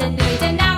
จะเหนื่อยจะหนา